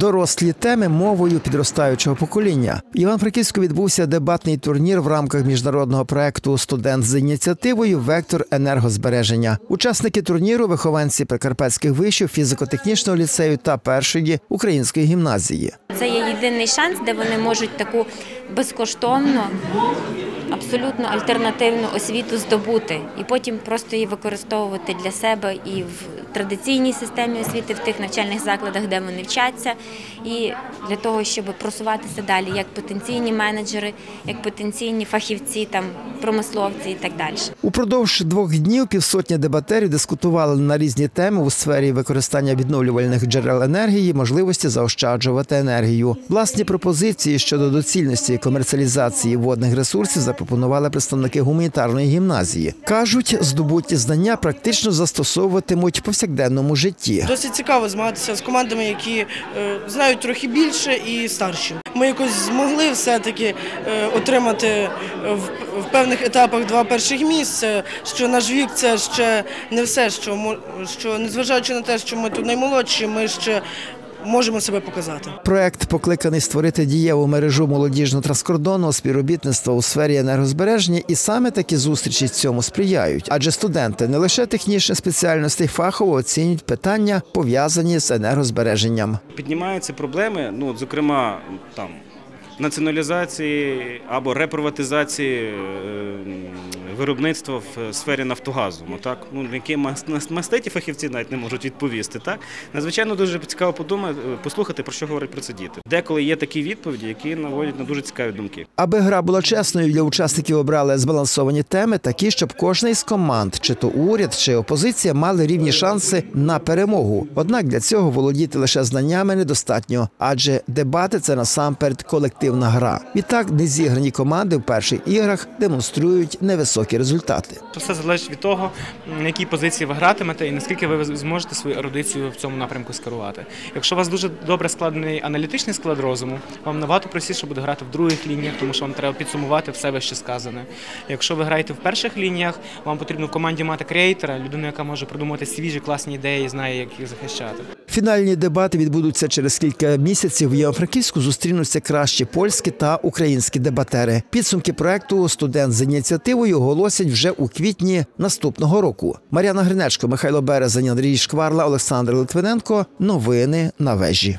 Дорослі теми мовою підростаючого покоління. В Івано-Франківську відбувся дебатний турнір в рамках міжнародного проекту Студент з ініціативою Вектор енергозбереження. Учасники турніру вихованці прикарпатських вишів фізико-технічного ліцею та першої української гімназії. Це є єдиний шанс, де вони можуть таку безкоштовну, абсолютно альтернативну освіту здобути і потім просто її використовувати для себе і в традиційній системі освіти, в тих навчальних закладах, де вони вчаться, і для того, щоб просуватися далі як потенційні менеджери, як потенційні фахівці, там промисловці і так далі. Упродовж двох днів півсотні дебатерів дискутували на різні теми у сфері використання відновлювальних джерел енергії, можливості заощаджувати енергію. Власні пропозиції щодо доцільності комерціалізації водних ресурсів запропонували представники гуманітарної гімназії. кажуть, здобуті знання практично застосовуватимуть в повсякденному житті. Досить цікаво змагатися з командами, які е, знають трохи більше і старші. Ми якось змогли все-таки е, отримати е, в, певних етапах два перших місця. Що наш вік це ще не все, що що незважаючи на те, що ми тут наймолодші, ми ще можемо себе показати. Проект покликаний створити дієву мережу молодіжно-транскордонного співробітництва у сфері енергозбереження, і саме такі зустрічі цьому сприяють. Адже студенти не лише технічних спеціальностей фахово оцінюють питання, пов'язані з енергозбереженням. Піднімаються проблеми, ну, зокрема, там. Націоналізації або реприватизації е, виробництва в сфері Нафтогазу. Ну, так? ну, які мас- маститі фахівці навіть не можуть відповісти. Так? Надзвичайно дуже цікаво подумати, послухати, про що говорять про це діти. Деколи є такі відповіді, які наводять на дуже цікаві думки. Аби гра була чесною, для учасників обрали збалансовані теми, такі, щоб кожна із команд, чи то уряд, чи опозиція, мали рівні шанси на перемогу. Однак для цього володіти лише знаннями недостатньо, адже дебати це насамперед колективна гра. Відтак незіграні команди в перших іграх демонструють невисокі результати. Все залежить від того, на якій позиції ви гратимете і наскільки ви зможете свою ерудицію в цьому напрямку скерувати. Якщо у вас дуже добре складений аналітичний склад розуму, вам набагато простіше буде грати в других лініях, тому що вам треба підсумувати все вище сказане. Якщо ви граєте в перших лініях, вам потрібно в команді мати креатора, людину, яка може придумати свіжі класні ідеї, і знає, як їх захищати. Фінальні дебати відбудуться через кілька місяців. В Євро-Франківську зустрінуться кращі польські та українські дебатери. Підсумки проекту Студент з ініціативою оголосять вже у квітні наступного року. Мар'яна Гринечко, Михайло Березень, Андрій Шкварла, Олександр Литвиненко. Новини на вежі.